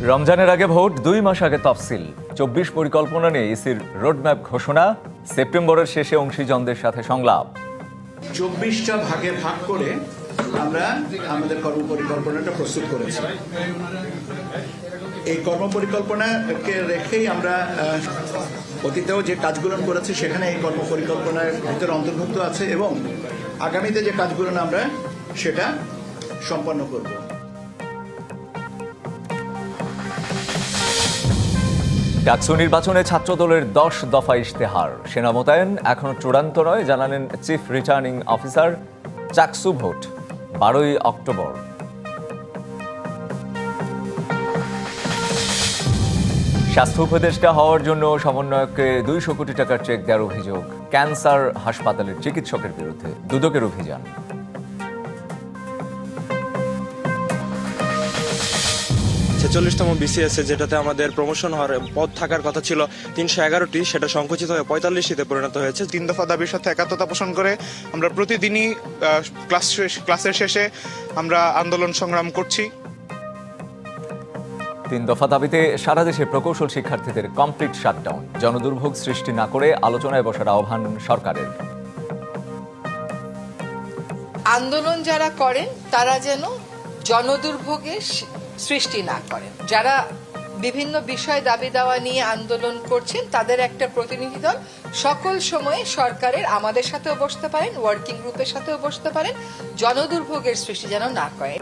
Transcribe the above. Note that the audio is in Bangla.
রমজানের আগে ভোট দুই মাস আগে তফসিল। চব্বিশ পরিকল্পনা নিয়ে ইসির রোডম্যাপ ঘোষণা, সেপ্টেম্বরের শেষে অংশীজনদের সাথে সংলাপ। চব্বিশটা ভাগে ভাগ করে আমরা আমাদের কর্ম পরিকল্পনাটা প্রস্তুত করেছি। এই কর্ম পরিকল্পনাকে রেখেই আমরা অতীতেও যে কাজগুলো করেছি, সেখানে এই কর্ম পরিকল্পনার ভিতরে অন্তর্ভুক্ত আছে এবং আগামীতে যে কাজগুলো আমরা, সেটা সম্পন্ন করব। ডাকসু নির্বাচনে ছাত্রদলের দশ দফা ইশতেহার। সেনা মোতায়েন এখনও চূড়ান্ত নয়, জানালেন chief returning officer Chaksu vote, বারোই অক্টোবর। স্বাস্থ্য উপদেষ্টা হওয়ার জন্য সমন্বয়ককে দুইশো কোটি টাকার চেক দেওয়ার অভিযোগ, ক্যান্সার হাসপাতালের চিকিৎসকের বিরুদ্ধে, দুদকের অভিযান। ছেচল্লিশতম বিসিএস যেটাতে আমাদের প্রমোশন হওয়ার পদ থাকার কথা ছিল তিনশো এগারোটি সেটা সংকুচিত হয়ে পঁয়তাল্লিশটিতে পরিণত হয়েছে। তিন দফা দাবির সাথে একাত্মতা পোষণ করে আমরা প্রতিদিনই আহ, ক্লাস শেষ- ক্লাসের শেষে আমরা আন্দোলন সংগ্রাম করছি। তিন দফা দাবিতে সারা দেশে প্রকৌশল শিক্ষার্থীদের কমপ্লিট শাটডাউন জনদুর্ভোগ সৃষ্টি না করে আলোচনায় বসার আহ্বান সরকারের। আন্দোলন যারা করেন তারা যেন জনদুর্ভোগের সৃষ্টি না করেন। যারা বিভিন্ন বিষয় দাবি দাওয়া নিয়ে আন্দোলন করছেন, তাদের একটা প্রতিনিধি দল সকল সময়ে সরকারের আমাদের সাথেও বসতে পারেন ওয়ার্কিং গ্রুপের সাথেও বসতে পারেন, জনদুর্ভোগের সৃষ্টি যেন না করে।